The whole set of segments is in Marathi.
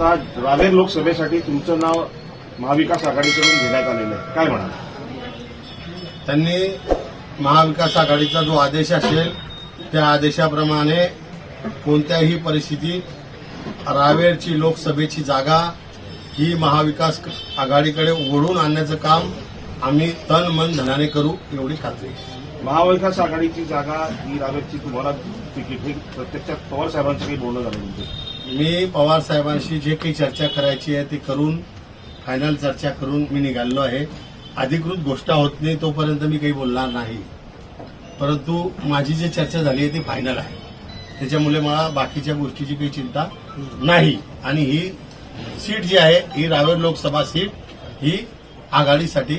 रावेर लोकसभेसाठी तुमचं नाव महाविकास आघाडीकडून घेण्यात आलेलं आहे. काय म्हणाल? त्यांनी महाविकास आघाडीचा जो आदेश असेल त्या आदेशाप्रमाणे कोणत्याही परिस्थितीत रावेरची लोकसभेची जागा ही महाविकास आघाडीकडे ओढून आणण्याचं काम आम्ही तन मन धनाने करू एवढी खात्री. महाविकास आघाडीची जागा ही रावेरची तुम्हाला तिकीट हे प्रत्यक्षात पवार साहेबांचं काही बोलणं झालं तुमचं मी पवार साहेबांशी जे काही चर्चा करायची आहे ती करून फायनल चर्चा करून मी निघालेलो आहे. अधिकृत गोष्ट होत नाही तोपर्यंत मी काही बोलणार नाही. परंतु माझी जी चर्चा झाली आहे ती फायनल आहे. त्याच्यामुळे मला बाकीच्या गोष्टीची काही चिंता नाही. आणि ही सीट जी आहे ही रावेर लोकसभा सीट ही आघाडीसाठी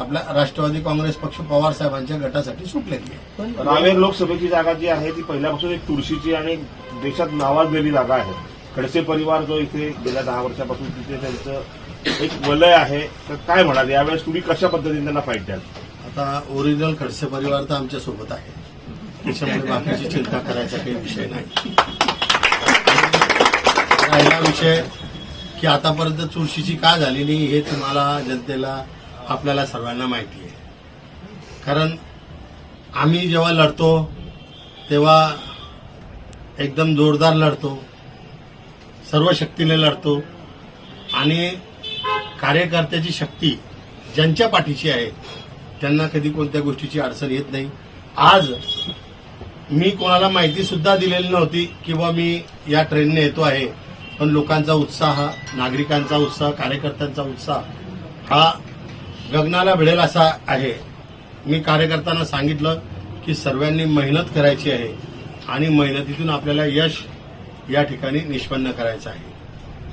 आपल्या राष्ट्रवादी काँग्रेस पक्ष पवार साहेबांच्या गटासाठी सुटलेली आहे रावेर लोकसभेची जागा जी आहे ती पहिल्यापासून एक तुळशीची आणि देशात नावाजलेली जागा आहे. खडसे परिवार जो इथे गेल्या दहा वर्षापासून तिथे त्यांचं एक वलय आहे. तर काय म्हणाल? यावेळेस तुम्ही कशा पद्धतीने त्यांना फाईट द्याल? आता ओरिजिनल खडसे परिवार तर आमच्यासोबत आहे. त्याच्यामुळे बाकीची चिंता करायचा काही विषय नाही. राहिला विषय की आतापर्यंत चुरशीची का झाली नाही हे तुम्हाला जनतेला आपल्याला सर्वांना माहिती आहे. कारण आम्ही जेव्हा लढतो तेव्हा एकदम जोरदार लढतो सर्व शक्तीने लढतो आणि कार्यकर्त्याची शक्ती ज्यांच्या पाठीशी आहे त्यांना कधी कोणत्या गोष्टीची अडचण येत नाही. आज मी कोणाला माहिती सुद्धा दिलेली नव्हती किंवा मी या ट्रेनने येतो आहे पण लोकांचा उत्साह नागरिकांचा उत्साह कार्यकर्त्यांचा उत्साह हा गगनाला भिडेल असा आहे. मी कार्यकर्त्यांना सांगितलं की सर्वांनी मेहनत करायची आहे आणि मेहनतीतून आपल्याला यश या ठिकाणी निष्पन्न करायचं आहे.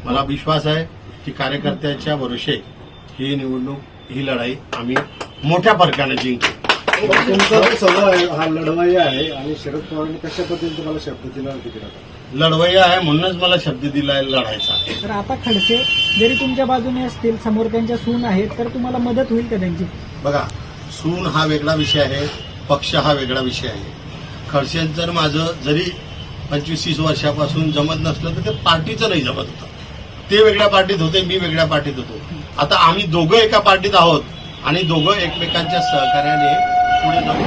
मला विश्वास आहे की कार्यकर्त्याच्या भरोसे ही निवडणूक ही लढाई आम्ही मोठ्या फरकाने जिंकू. तुमचा सगळं हा लढवाई आहे आणि शरद पवारांनी कशा पद्धतीने तुम्हाला शब्द दिला तिकडे लढवय्या आहे म्हणूनच मला शब्द दिलाय लढायचा. तर आता खडसे जरी तुमच्या बाजूने असतील समोर त्यांच्या सून आहेत तर तुम्हाला मदत होईल का त्यांची? बघा सून हा वेगळा विषय आहे पक्ष हा वेगळा विषय आहे. खडसेंचं माझं जरी पंचवीस तीस वर्षापासून जमत नसलं तर ते पार्टीचं नाही जमत होतं. ते वेगळ्या पार्टीत होते मी वेगळ्या पार्टीत होतो. आता आम्ही दोघं एका पार्टीत आहोत आणि दोघं एकमेकांच्या सहकार्याने पुढे जाऊ.